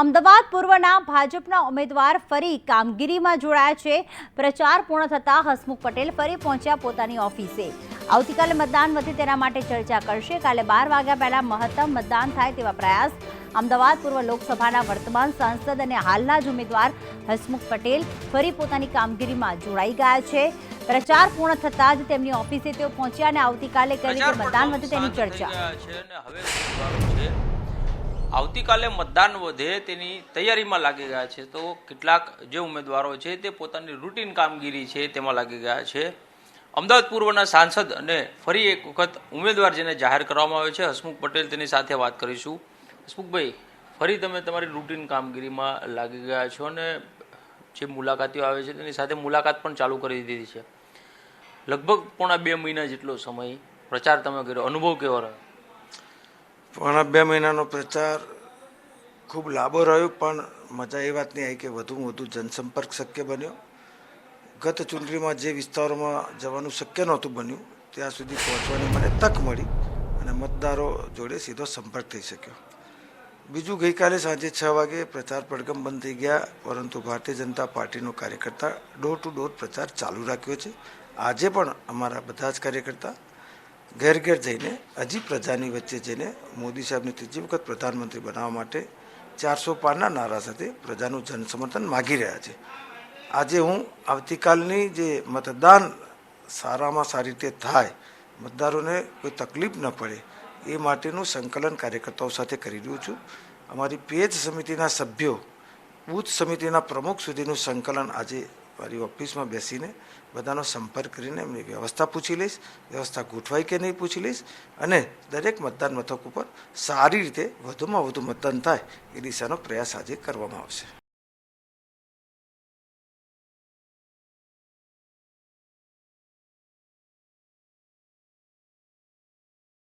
અમદાવાદ પૂર્વના ભાજપના ઉમેદવાર ફરી કામગીરીમાં જોડાયા છે. પ્રચાર પૂર્ણ થતાં હસમુખ પટેલ ફરી પહોંચ્યા પોતાની ઓફિસે. આવતીકાલે મતદાન વધે તેના માટે ચર્ચા કરશે. કાલે બાર વાગ્યા પહેલા મહત્તમ મતદાન થાય તેવા પ્રયાસ અમદાવાદ પૂર્વ લોકસભાના વર્તમાન સાંસદ અને હાલના જ ઉમેદવાર હસમુખ પટેલ ફરી પોતાની કામગીરીમાં જોડાઈ ગયા છે. પ્રચાર પૂર્ણ થતાં જ તેમની ઓફિસે તેઓ પહોંચ્યા અને આવતીકાલે કઈ રીતે મતદાન વધે તેની ચર્ચા. આવતીકાલે મતદાન વધે તેની તૈયારીમાં લાગી ગયા છે. તો કેટલાક જે ઉમેદવારો છે તે પોતાની રૂટીન કામગીરી છે તેમાં લાગી ગયા છે. અમદાવાદ પૂર્વના સાંસદ અને ફરી એક વખત ઉમેદવાર જેને જાહેર કરવામાં આવ્યો છે, હસમુખ પટેલ તેની સાથે વાત કરીશું. હસમુખભાઈ, ફરી તમે તમારી રૂટીન કામગીરીમાં લાગી ગયા છો અને જે મુલાકાતીઓ આવે છે તેની સાથે મુલાકાત પણ ચાલુ કરી દીધી છે. લગભગ પોણા બે મહિના જેટલો સમય પ્રચાર તમે કર્યો, અનુભવ કેવો રહ્યો? પોણા બે મહિનાનો પ્રચાર ખૂબ લાંબો રહ્યો, પણ મજા એ વાતની આવી કે વધુમાં વધુ જનસંપર્ક શક્ય બન્યો. ગત ચૂંટણીમાં જે વિસ્તારોમાં જવાનું શક્ય નહોતું બન્યું, ત્યાં સુધી પહોંચવાની મને તક મળી અને મતદારો જોડે સીધો સંપર્ક થઈ શક્યો. બીજું ગઈકાલે સાંજે છ વાગે પ્રચાર પડગમ બંધ થઈ ગયા, પરંતુ ભારતીય જનતા પાર્ટીનો કાર્યકર્તા ડોર ટુ ડોર પ્રચાર ચાલુ રાખ્યો છે. આજે પણ અમારા બધા જ કાર્યકર્તા ઘેર ઘેર જઈને હજી પ્રજાની વચ્ચે જઈને મોદી સાહેબને ત્રીજી વખત પ્રધાનમંત્રી બનાવવા માટે ચારસો પારના નારા સાથે પ્રજાનું જનસમર્થન માગી રહ્યા છે. આજે હું આવતીકાલની જે મતદાન સારામાં સારી રીતે થાય, મતદારોને કોઈ તકલીફ ન પડે, એ માટેનું સંકલન કાર્યકર્તાઓ સાથે કરી રહ્યું છું. અમારી પેજ સમિતિના સભ્યો, બૂથ સમિતિના પ્રમુખ સુધીનું સંકલન આજે મારી ઓફિસમાં બેસીને બધાનો સંપર્ક કરીને એમની વ્યવસ્થા પૂછી લઈશ, વ્યવસ્થા ગોઠવાય કે નહીં પૂછી લઈશ અને દરેક મતદાન મથક ઉપર સારી રીતે વધુમાં વધુ મતદાન થાય એ દિશાનો પ્રયાસ આજે કરવામાં આવશે.